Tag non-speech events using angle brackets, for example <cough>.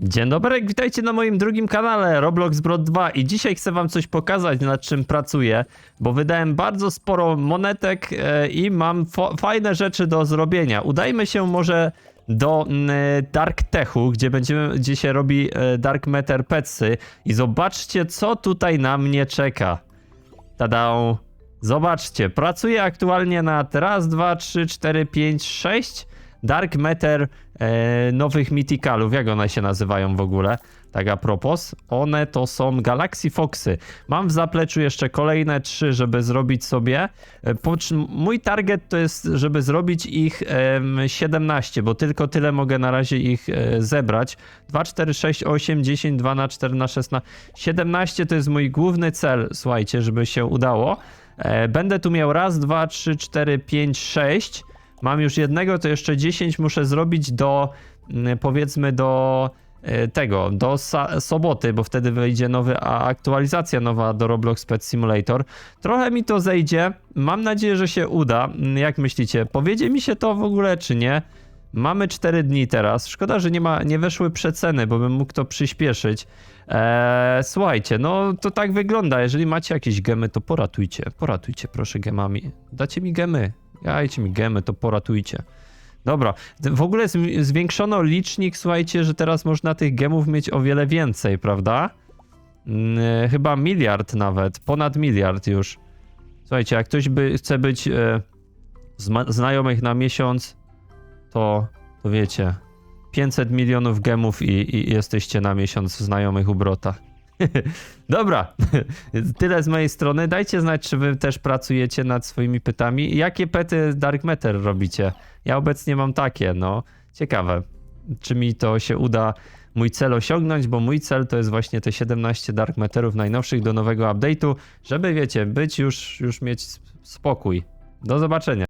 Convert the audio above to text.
Dzień dobry, witajcie na moim drugim kanale Roblox Brot 2 i dzisiaj chcę wam coś pokazać nad czym pracuję, bo wydałem bardzo sporo monetek e, i mam fajne rzeczy do zrobienia. Udajmy się może do mm, Dark Techu, gdzie będziemy, gdzie się robi e, Dark Matter Petsy i zobaczcie co tutaj na mnie czeka. Tada! Zobaczcie, pracuję aktualnie nad raz, dwa, trzy, cztery, pięć, sześć Dark Matter e, nowych Mythicalów. Jak one się nazywają w ogóle? Tak a propos, one to są Galaxy Foxy. Mam w zapleczu jeszcze kolejne trzy, żeby zrobić sobie. E, mój target to jest, żeby zrobić ich em, 17, bo tylko tyle mogę na razie ich e, zebrać. 2, 4, 6, 8, 10, 2 na 4 na 16. 17 to jest mój główny cel, słuchajcie, żeby się udało. E, Będę tu miał raz, dwa, trzy, cztery, pięć, sześć. Mam już jednego, to jeszcze 10 muszę zrobić do, mm, powiedzmy, do e, tego, do soboty, bo wtedy wejdzie nowy, a aktualizacja nowa do Roblox Pet Simulator. Trochę mi to zejdzie. Mam nadzieję, że się uda. Mm, Jak myślicie, powiedzie mi się to w ogóle, czy nie? Mamy 4 dni teraz. Szkoda, że nie, ma, nie weszły przeceny, bo bym mógł to przyspieszyć. Eee, słuchajcie, no to tak wygląda. Jeżeli macie jakieś gemy, to poratujcie. Poratujcie, proszę, gemami. Dacie mi gemy. Dajcie mi gemy, to poratujcie. Dobra, w ogóle zwiększono licznik, słuchajcie, że teraz można tych gemów mieć o wiele więcej, prawda? Mm, chyba miliard nawet, ponad miliard już. Słuchajcie, jak ktoś by chce być zma- znajomych na miesiąc, to, to wiecie, 500 milionów gemów i, i jesteście na miesiąc znajomych u Brota. <laughs> Dobra, <laughs> tyle z mojej strony. Dajcie znać, czy wy też pracujecie nad swoimi pytami. Jakie pety Dark Matter robicie? Ja obecnie mam takie, no. Ciekawe, czy mi to się uda mój cel osiągnąć, bo mój cel to jest właśnie te 17 Dark Matterów najnowszych do nowego update'u, żeby, wiecie, być już, już mieć spokój. Do zobaczenia.